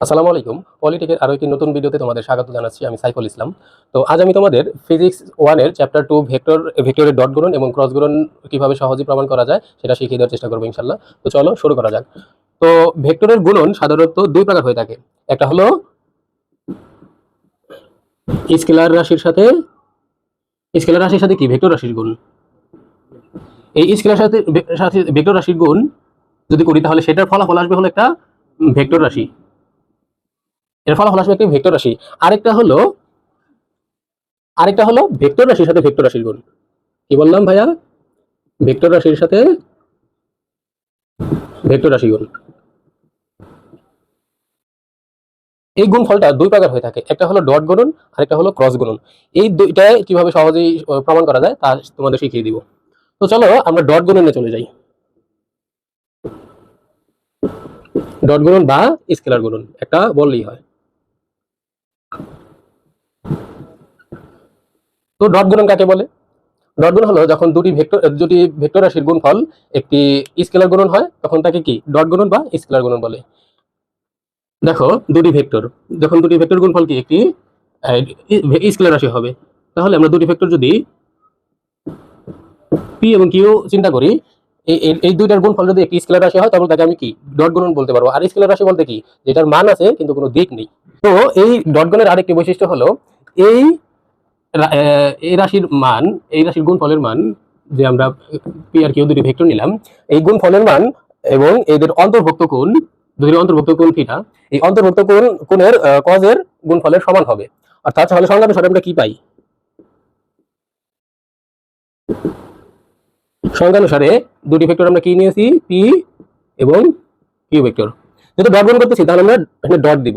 আসসালামু আলাইকুম। পলিটেকের আরও একটি নতুন ভিডিওতে তোমাদের স্বাগত জানাচ্ছি, আমি সাইফুল ইসলাম। তো আজ আমি তোমাদের ফিজিক্স ওয়ানের চ্যাপ্টার টু ভেক্টর ভেক্টরের ডট গুণন এবং ক্রস গুণন কীভাবে সহজে প্রমাণ করা যায় সেটা শিখিয়ে দেওয়ার চেষ্টা করব ইনশাল্লাহ তো চলো শুরু করা যাক। তো ভেক্টরের গুণন সাধারণত দুই প্রকার হয়ে থাকে। একটা হলো স্কেলার রাশির সাথে, স্কেলার রাশির সাথে কি? ভেক্টর রাশির গুণ। এই স্কেলার সাথে সাথে ভেক্টর রাশির গুণ যদি করি তাহলে সেটার ফলাফল আসবে হলো একটা ভেক্টর রাশি। এর ফলাফল আসবে একটি ভেক্টর রাশি। আরেকটা হলো আরেকটা হলো ভেক্টর রাশির সাথে ভেক্টর রাশির গুণ। কি বললাম ভাইয়া? ভেক্টর রাশির সাথে ভেক্টর রাশি গুণ। এই গুণ ফলটা দুই প্রকার হয়ে থাকে। একটা হলো ডট গুণন আরেকটা হলো ক্রস গুণন এই দুইটায় কীভাবে সহজেই প্রমাণ করা যায় তা তোমাদের শিখিয়ে দিব। তো চলো আমরা ডট গুণনে চলে যাই। ডট গুণন বা স্কেলার গুণন একটা বললেই হয়। তো ডট গুণন কাকে বলে? ডট গুণন হলো যখন দুটি ভেক্টর দুটি ভেক্টর রাশির গুণফল একটি স্কেলার গুণন হয়, তখন তাকে কি? ডট গুণন বা স্কেলার গুণন বলে। দেখো, দুটি ভেক্টর যখন দুটি ভেক্টর গুণফল কি? একটি স্কেলার রাশি হবে। তাহলে আমরা দুটি ভেক্টর যদি পি এবং কিউ চিন্তা করি, এই দুইটার গুণফল যদি একটি স্কেলার রাশি হয় তাহলে তাকে আমি কি? ডট গুণন বলতে পারব। আর স্কেলার রাশি বলতে কি? যেটার মান আছে, কিন্তু কোনো দিক নেই। তো এই ডট গুণের আরেকটি বৈশিষ্ট্য হলো, এই এই রাশির মান, এই রাশির গুণফলের মান যে আমরা পি আর কিউ দুটি ভেক্টর নিলাম, এই গুণফলের মান এবং এদের অন্তর্ভুক্ত কোণ, দুটির অন্তর্ভুক্ত কোণ থিটা এই অন্তর্ভুক্ত কোণ, কোণের কজের গুণফলের সমান হবে। অর্থাৎ তাহলে সংজ্ঞানুসারে আমরা কি পাই? সংজ্ঞানুসারে দুটি ভেক্টর আমরা কি নিয়েছি? পি এবং কিউ ভেক্টর যেহেতু ডট গুণ করতেছি, তাহলে আমরা এখানে ডট দিব।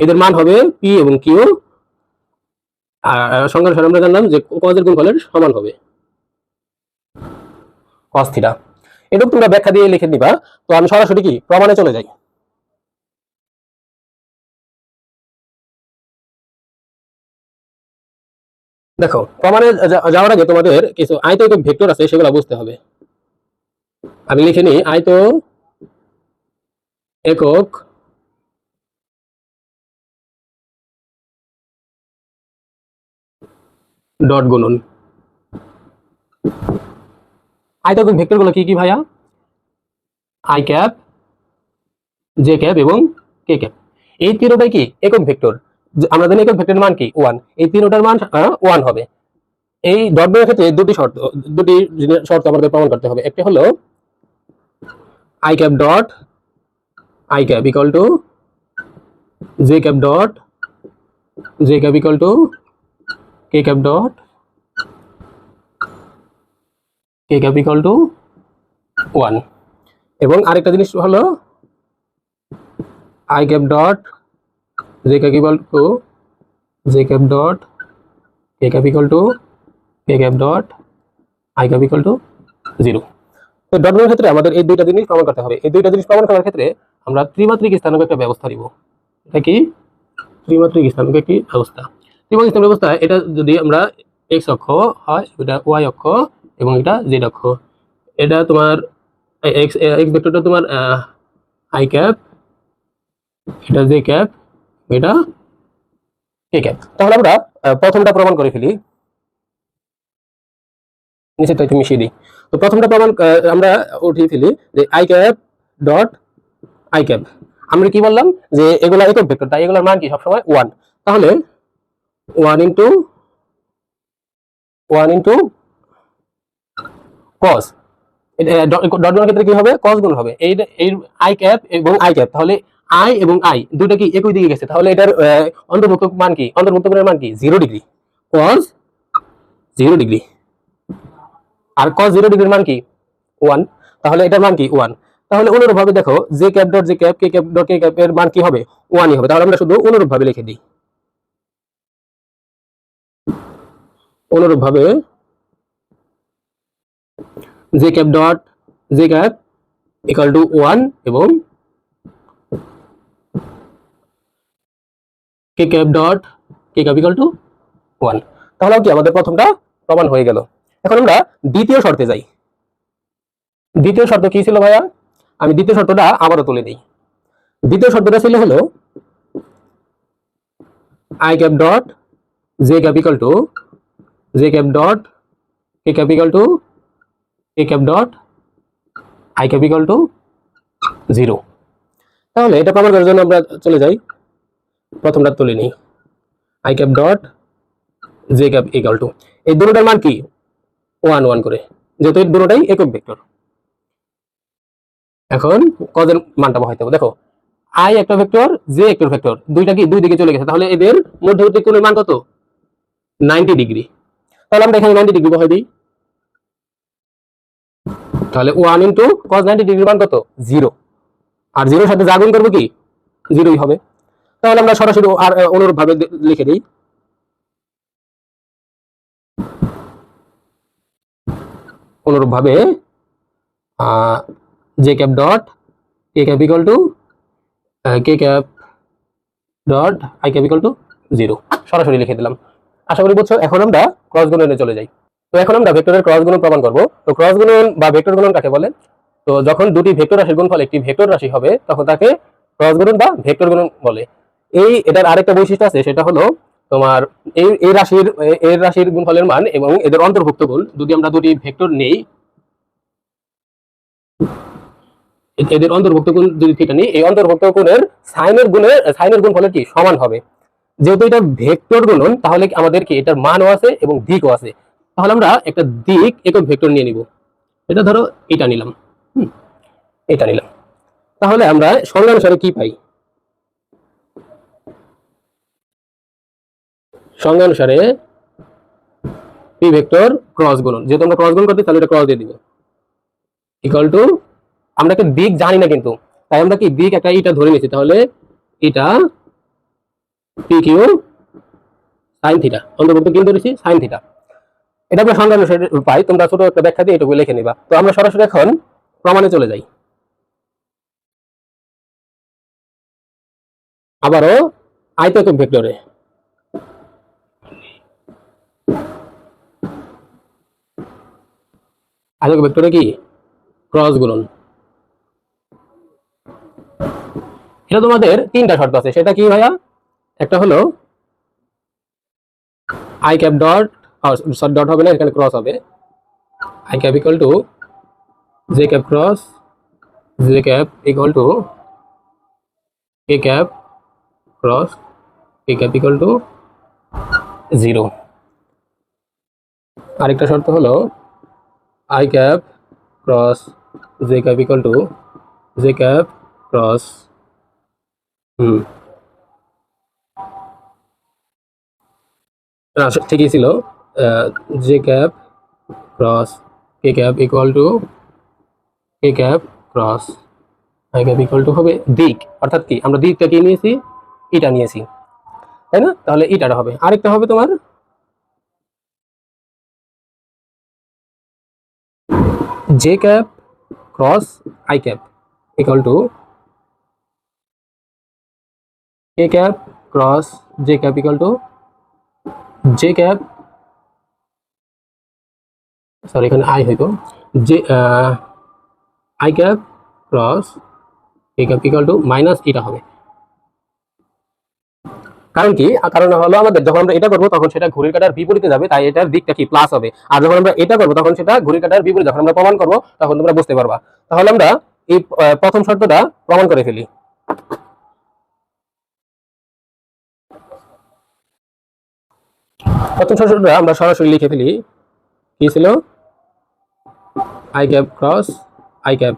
এদের মান হবে পি এবং কিউ জানলাম যে কজের গুণফলের সমান হবে? তোমরা ব্যাখ্যা দিয়ে লিখে নিবা, তো আমি সরাসরি কি প্রমাণে চলে যাই? দেখো, প্রমাণে যাওয়ার আগে তোমাদের কিছু আয়ত ভেক্টর আছে, সেগুলো বুঝতে হবে। আমি লিখে নিই আয়ত একক ডট গুণন আয়তক্ষেত্র ভেক্টরগুলো কি কি ভাইয়া? আই ক্যাপ, জে ক্যাপ এবং কে ক্যাপ। এই তিনটাই কি? একক ভেক্টর। আমরা জানি একক ভেক্টরের মান কি? ওয়ান। এই তিনটার মান ওয়ান হবে। এই ডট গুণের ক্ষেত্রে দুটি শর্ত দুটি শর্ত আমাদের প্রমাণ করতে হবে। একটি হলো i cap dot, i cap equal to, j cap dot, j cap equal to k cap dot k cap equal to one এবং আরেকটা জিনিস হলো i cap dot j cap equal to j cap dot k cap equal to k cap dot i cap equal to zero তো dot গুণের ক্ষেত্রে আমাদের এই দুইটা জিনিস প্রমাণ করতে হবে। এই দুইটা জিনিস প্রমাণ করার ক্ষেত্রে আমরা ত্রিমাত্রিক স্থানক একটা ব্যবস্থা নিব। এটা কি? ত্রিমাত্রিক স্থানক একটি ব্যবস্থা ত্রিমাত্রিক স্থান ব্যবস্থা, এটা যদি আমরা এক্স অক্ষ হয়, এটা ওয়াই অক্ষ এবং এটা জেড অক্ষ। এটা তোমার এক্স এক্স ভেক্টরটা তোমার আই ক্যাপ, এটা জে ক্যাপ, এটা কে ক্যাপ। তাহলে আমরা প্রথমটা প্রমাণ করে ফেলি। নিচে তো মিশিয়ে দিই। তো প্রথমটা প্রমাণ আমরা উঠিয়ে ফেলি যে i cap dot i cap. আমরা কি বললাম? যে এগুলা একক ভেক্টর, তাই এগুলোর মান কি সবসময় ওয়ান তাহলে one into one into cos dot গুণের ক্ষেত্রে কি হবে? কস গুণ হবে। এই এই আই ক্যাপ এবং আই ক্যাপ তাহলে আই এবং আই দুটো কি একই দিকে গেছে? তাহলে এটার অন্তর্ভুক্ত মান কি? অন্তর্ভুক্ত কোণের মান কি? Zero degree cos zero degree আর কস জিরো ডিগ্রির মান কি? ওয়ান তাহলে এটার মান কি? ওয়ান তাহলে অনুরূপ ভাবে দেখো j cap dot j cap k cap dot k cap এর মান কি হবে? ওয়ানই হবে। তাহলে আমরা শুধু অনুরূপ ভাবে লিখে দিই। অনুরূপ ভাবে j cap dot j cap equal to one এবং k cap dot k cap equal to one তাহলে কি আমাদের প্রথমটা প্রমাণ হয়ে গেল। এখন আমরা দ্বিতীয় শর্তে যাই। দ্বিতীয় শর্ত কি ছিল ভাইয়া? আমি দ্বিতীয় শর্তটা আবারও তুলে দিই দ্বিতীয় শর্তটা ছিল হলো i cap dot j cap equal to j cap dot k cap equal to k cap dot i cap equal to zero তাহলে এটা প্রমাণ করার জন্য আমরা চলে যাই। প্রথমটা তুলে নিই। I cap dot j cap equal to এই দুটোটার মান কি? ওয়ান ওয়ান করে। যেহেতু এই দুটোটাই একক ভেক্টর। এখন কজের মানটা বসাইতে হবে দেখো আই একটা ভেক্টর জে একটা ভেক্টর। দুইটা কি? দুই দিকে চলে গেছে। তাহলে এদের মধ্যবর্তী কোণের মান কত? নাইনটি ডিগ্রি তাহলে আমরা এখানে নাইনটি ডিগ্রি বসাই দিই। তাহলে one into cos ninety degree মান কত? জিরো আর জিরোর সাথে যা গুণ করব কি? জিরোই হবে। তাহলে আমরা সরাসরি আর অনুরূপ ভাবে লিখে দিই। অনুরূপ ভাবে j cap dot k cap equal to k cap dot i cap equal to zero সরাসরি লিখে দিলাম। আশা করি বুঝছ, এখন আমরা ক্রস গুণনে চলে যাই। তো এখন আমরা ভেক্টরের ক্রস গুণন প্রমাণ করব। তো ক্রস গুণন বা ভেক্টর গুণন কাকে বলে? তো যখন দুটি ভেক্টর রাশির গুণফল একটি ভেক্টর রাশি হবে, তখন তাকে ক্রস গুণন বা ভেক্টর গুণন বলে। এই এটার আরেকটা বৈশিষ্ট্য আছে, সেটা হলো তোমার এই এই রাশির এর রাশির গুণফলের মান এবং এদের অন্তর্ভুক্ত গুণ। যদি আমরা দুটি ভেক্টর নেই, এদের অন্তর্ভুক্ত গুণ যদি থিটা নিই, এই অন্তর্ভুক্ত গুণের সাইনের গুণের সাইনের গুণফলের কি? সমান হবে। যেহেতু এটা ভেক্টর গুণন তাহলে কি আমাদের কি এটার মানও আছে এবং দিকও আছে। তাহলে আমরা একটা দিক একক ভেক্টর নিয়ে নিব। এটা ধরো এটা নিলাম। এটা নিলাম। তাহলে আমরা সংজ্ঞানুসারে কি পাই? সংজ্ঞানুসারে পি ভেক্টর ক্রস গুণন। যেহেতু আমরা ক্রস গুণ করতে তাহলে এটা ক্রস দিয়ে দিব। ইকুয়াল টু আমরা একটা দিক জানি না কিন্তু, তাই আমরা কি দিক একটা এটা ধরে নিয়েছি, তাহলে এটা পি কিউ সাইন অন্তর্ভুক্ত ধরেছি? এটা আমরা সংজ্ঞা অনুসারে তোমরা ছোট একটা ব্যাখ্যা দিয়ে এটুকু লিখে নিবা। তো আমরা সরাসরি এখন প্রমাণে চলে যাই। আবারও আয়তক ভেক্টরে। আয়তক ভেক্টরে কি? ক্রস গুণন। এটা তোমাদের তিনটা শর্ত আছে। সেটা কি ভাইয়া? একটা হলো i cap dot sorry dot হবে না, এখানে ক্রস হবে। I cap equal to j cap cross j cap equal to k cap cross k cap equal to zero আরেকটা শর্ত হলো i cap cross j cap equal to j cap cross hmm. ঠিকই ছিল। J cap cross k cap equal to k cap cross i cap equal to হবে দিক। অর্থাৎ কি? আমরা দিকটা কি নিয়েছি? এটা নিয়েছি। তাই না? তাহলে ইটাটা হবে। আরেকটা হবে তোমার? J cap cross i cap equal to k cap cross j cap equal to j cap sorry এখানে আই হইতো j i cap cross k cap equal to minus এটা হবে। কারণ কি? কারণ হলো আমাদের, যখন আমরা এটা করব, তখন সেটা ঘড়ির কাটার বিপরীতে যাবে, তাই এটার দিকটা কি? প্লাস হবে। আর যখন আমরা এটা করব, তখন সেটা ঘড়ির কাটার বিপরীত, যখন আমরা প্রমাণ করব, তখন তোমরা বুঝতে পারবা। তাহলে আমরা এই প্রথম শর্তটা প্রমাণ করে ফেলি। প্রথম শর্তটা আমরা সরাসরি লিখে ফেলি। কি ছিল? I cap cross i cap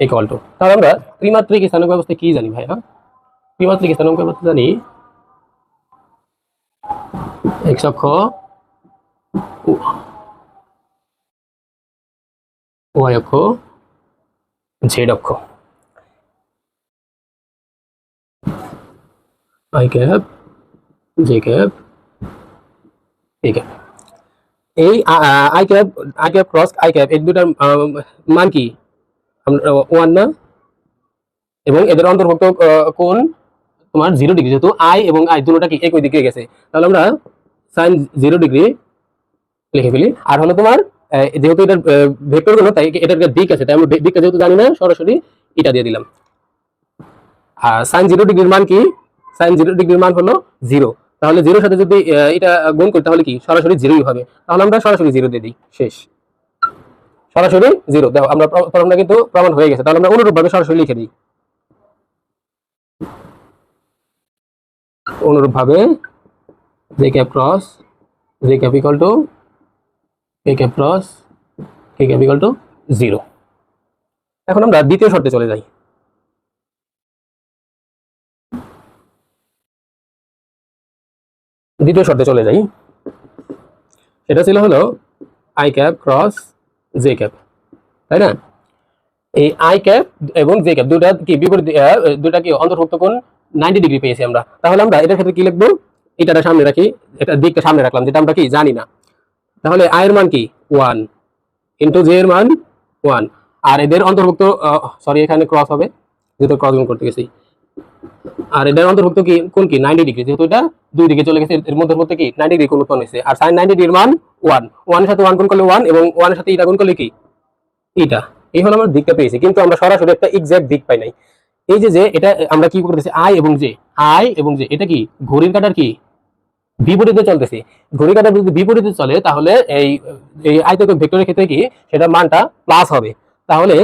equal to তাহলে আমরা ত্রিমাত্রিক স্থানাঙ্ক ব্যবস্থা কি জানি ভাইয়া? ত্রিমাত্রিক স্থানাঙ্ক ব্যবস্থা জানি এক্স অক্ষ ওয়াই অক্ষ জেড অক্ষ। আই ক্যাপ জে ক্যাপ এই i cap i cap cross i cap এই দুটার মান কি? ওয়ান না? এবং এদের অন্তর্ভুক্ত কোণ তোমার জিরো ডিগ্রি যেহেতু আই এবং আই দুটোটা কি একই দিকে গেছে? তাহলে আমরা সাইন জিরো ডিগ্রি লিখে ফেলি। আর হলো তোমার যেহেতু এটার ভেক্টরগুলো তাই এটার দিক আছে, তাই আমরা দিকটা যেহেতু জানি না, সরাসরি এটা দিয়ে দিলাম। সাইন জিরো ডিগ্রির মান কি? সাইন জিরো ডিগ্রির মান হলো জিরো তাহলে জিরোর সাথে যদি এটা গুণ করি, তাহলে কি? সরাসরি জিরোই হবে। তাহলে আমরা সরাসরি জিরো দিয়ে দিই। শেষ। সরাসরি জিরো দেখো, আমরা প্র- প্রমাণটা কিন্তু প্রমাণ হয়ে গেছে। তাহলে আমরা অনুরূপভাবে সরাসরি লিখে দিই। অনুরূপভাবে j cap cross j cap equal to k cap cross k cap equal to zero এখন আমরা দ্বিতীয় শর্তে চলে যাই। দ্বিতীয় শর্তে চলে যাই। সেটা ছিল হলো i cap cross j cap, তাই না? এই আই ক্যাপ এবং জে ক্যাপ দুটা কি বিপরীত দুটা কি অন্তর্ভুক্ত কোণ নাইনটি ডিগ্রি পেয়েছি আমরা। তাহলে আমরা এটার ক্ষেত্রে কি লিখব? এটাটা সামনে রাখি, এটা দিকটা সামনে রাখলাম, যেটা আমরা কি জানি না। তাহলে আই এর মান কি? ওয়ান ইন্টু জে এর মান ওয়ান আর এদের অন্তর্ভুক্ত সরি এখানে ক্রস হবে, যেহেতু ক্রস করতে গেছি। আর এদের অন্তর্ভুক্ত কি, কোন কি? নাইনটি ডিগ্রি যেহেতু এটা দুই দিকে চলে গেছে, এর মধ্যে কি? নাইনটি ডিগ্রি কোন উৎপন্ন হয়েছে। আর সাইন নাইনটি ডিগ্রির মান ওয়ান ওয়ানের সাথে ওয়ান গুণ করলে ওয়ান এবং ওয়ানের সাথে গুণ করলে কি? এটা এই হলো আমরা দিকটা পেয়েছি, কিন্তু আমরা সরাসরি একটা এক্সাক্ট দিক পাই নাই। এই যে যে এটা আমরা কি করতেছি? আই এবং জে আই এবং এটা কি? ঘড়ির কাটার কি? বিপরীতে চলতেছে। ঘড়ি কাটা যদি বিপরীতে চলে, তাহলে এই এই আয়তক ভেক্টরের ক্ষেত্রে কি? সেটার মানটা প্লাস হবে। তাহলে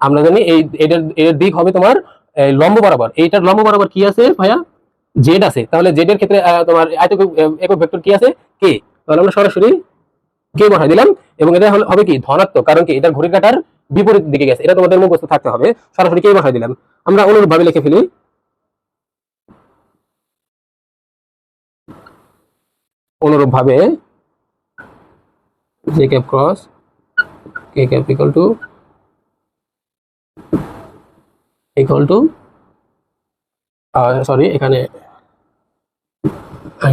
আমরা জানি এই, এটার, এর দিক হবে তোমার লম্ব বরাবর, এইটার লম্ব বরাবর কি আছে ভাইয়া? জেড আছে, তাহলে জেড এর ক্ষেত্রে তোমার আয়তক একক ভেক্টর কি আছে? কে তাহলে আমরা সরাসরি কে বসাই দিলাম, এবং এটা হবে কি ধনাত্মক, কারণ কি এটার ঘড়ির কাটার বিপরীত দিকে গেছে, এটা তোমাদের মুখস্থ থাকতে হবে। সরাসরি কে বসাই দিলাম। আমরা অনুরূপভাবে লিখে ফেলি। অনুরূপভাবে j cap cross k cap equal to equal to sorry এখানে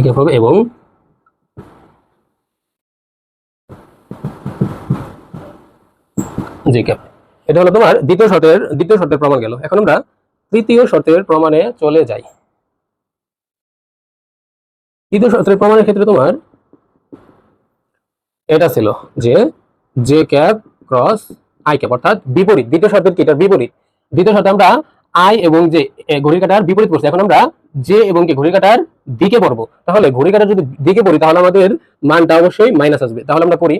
ক্যাপ হবে এবং জি ক্যাপ। এটা হলো তোমার দ্বিতীয় শর্তের দ্বিতীয় শর্তের প্রমাণ গেল। এখন আমরা তৃতীয় শর্তের প্রমাণে চলে যাই। তৃতীয় শর্তের প্রমাণের ক্ষেত্রে তোমার এটা ছিল যে j cap cross i cap, অর্থাৎ বিপরীত, দ্বিতীয় শর্তের কি? এটার বিপরীত। দ্বিতীয় শর্তে আমরা আই এবং যে এ, ঘড়ির কাটার বিপরীত করছি। এখন আমরা যে এবং কে ঘড়ির কাটার দিকে পড়ব। তাহলে ঘড়ি কাটার যদি দিকে পড়ি তাহলে আমাদের মানটা অবশ্যই মাইনাস আসবে। তাহলে আমরা পড়ি।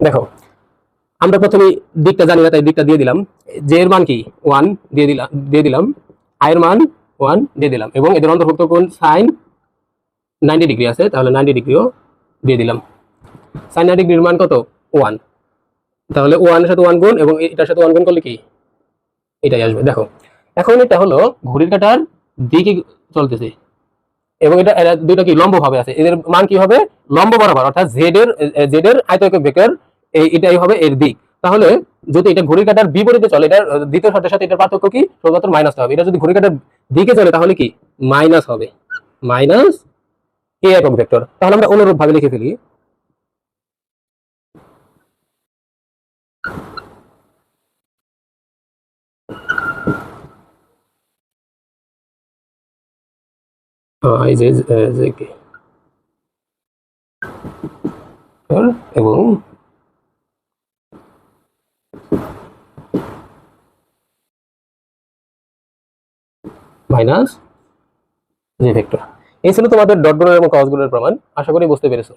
দেখো আমরা প্রথমে দিকটা জানি না তাই দিকটা দিয়ে দিলাম। জে এর মান কি? ওয়ান দিয়ে দিলাম দিয়ে দিলাম। আয়ের মান ওয়ান দিয়ে দিলাম। এবং এদের অন্তর্ভুক্ত কোন সাইন নাইনটি ডিগ্রি আছে। তাহলে নাইনটি ডিগ্রিও দিয়ে দিলাম। সাইন নাইনটি ডিগ্রির মান কত? ওয়ান তাহলে ওয়ানের সাথে ওয়ান গুণ এবং এটার সাথে ওয়ান গুণ করলে কি? এটাই আসবে, দেখো। এখন এটা হলো ঘড়ির কাটার দিকে চলতেছে। এবং এটা দুইটা কি লম্ব ভাবে আছে। এদের মান কি হবে? লম্ব বরাবর, অর্থাৎ জেড এর জেড এর আয়তক ভেক্টর এটাই হবে এর দিক। তাহলে যদি এটা ঘড়ির কাটার বিপরীতে চলে, এটার দ্বিতীয় শর্তের সাথে এটার পার্থক্য কি? শুধুমাত্র মাইনাস হবে। এটা যদি ঘড়ির কাটার দিকে চলে, তাহলে কি? মাইনাস হবে। মাইনাস এ একক ভেক্টর। তাহলে আমরা অনুরূপ ভাবে লিখে ফেলি। এই এবং মাইনাস জি ভেক্টর এই ছিল তোমাদের ডট গুণের এবং কাজগুলোর প্রমাণ। আশা করি বুঝতে পেরেছ।